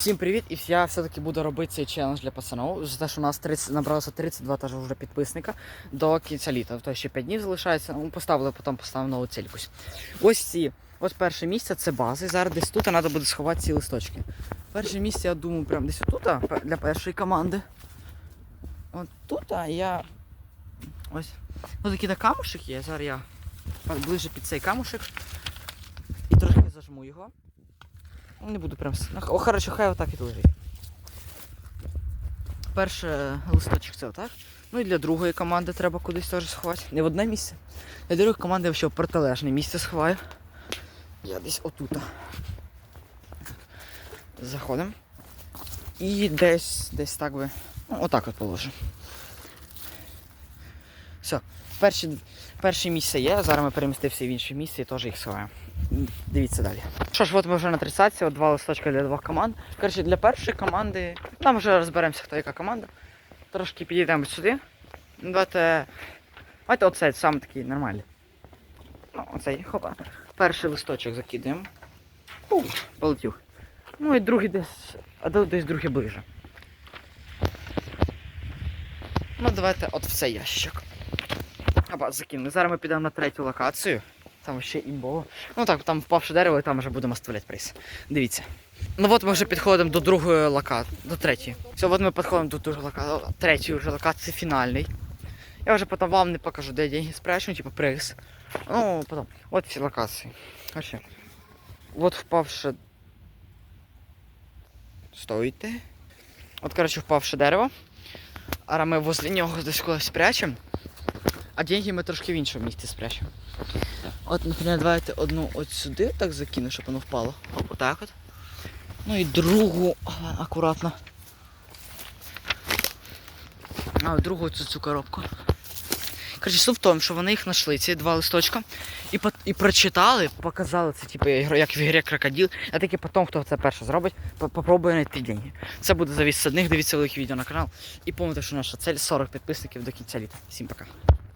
Всім привіт! І я все-таки буду робити цей челендж для пацанов. За те, що у нас 30, набралося 32 теж вже підписника до кінця літа. Тобто ще 5 днів залишається. Ну, поставили, потім поставив нову цель. Ось ці. Ось перше місце це бази. Зараз десь тут треба буде сховати ці листочки. Перше місце, я думаю, прямо десь пе- для першої команди. От тут я. Ось. Ось такий камушек є. Зараз я ближе під цей камушек. І трошки зажму його. Не буду прям. О, коротше, хай отак і лежить. Перший листочок це отак. Ну і для другої команди треба кудись теж сховати. Не в одне місце. Для другої команди я ще в протилежне місце сховаю. Я десь отут. Заходимо. І десь, десь так би. Ну, отак от положимо. Все. Перші, перше місце є, зараз ми перемістився в інше місце і теж їх сховаємо. Дивіться далі. Що ж, от ми вже на 30 от два листочка для двох команд. Коротше, для першої команди, там вже розберемося, хто яка команда. Трошки підійдемо сюди. Ну, Давайте. Давайте оцей саме такий нормальний. Ну, оцей, хопа. Перший листочок закидаємо. Ух, полетів. Ну і другий десь. А десь другий ближе. Ну, давайте от в цей ящик. Аба, закинули. Зараз ми підемо на третю локацію. Там ще імбово. Ну так, там впавши дерево, і там вже будемо оставляти приз. Дивіться. Ну от ми вже підходимо до другої локації, до третьої. Все, от ми підходимо до другої локації, третьої вже локації, фінальний. Я вже потім вам не покажу, де деньги спрячу, типу приз. Ну, потім. От всі локації. Короче. От впавше. Стойте. От, коротше, впавше дерево. А ми возле нього десь кудись спрячемо. А деньги ми трошки в іншому місці спрячемо. От, наприклад, давайте одну от сюди так закину, щоб воно впало. Отак от. Ну і другу акуратно. А другу цю, цю коробку. Коротше, суть в тому, що вони їх знайшли, ці два листочка, і, і прочитали, показали це, типу, як в ігрі крокодил. А таки потім, хто це перше зробить, по- попробує знайти деньги. Це буде завісити з одних, дивіться велике відео на канал. І пам'ятайте, що наша цель 40 підписників до кінця літа. Всім пока.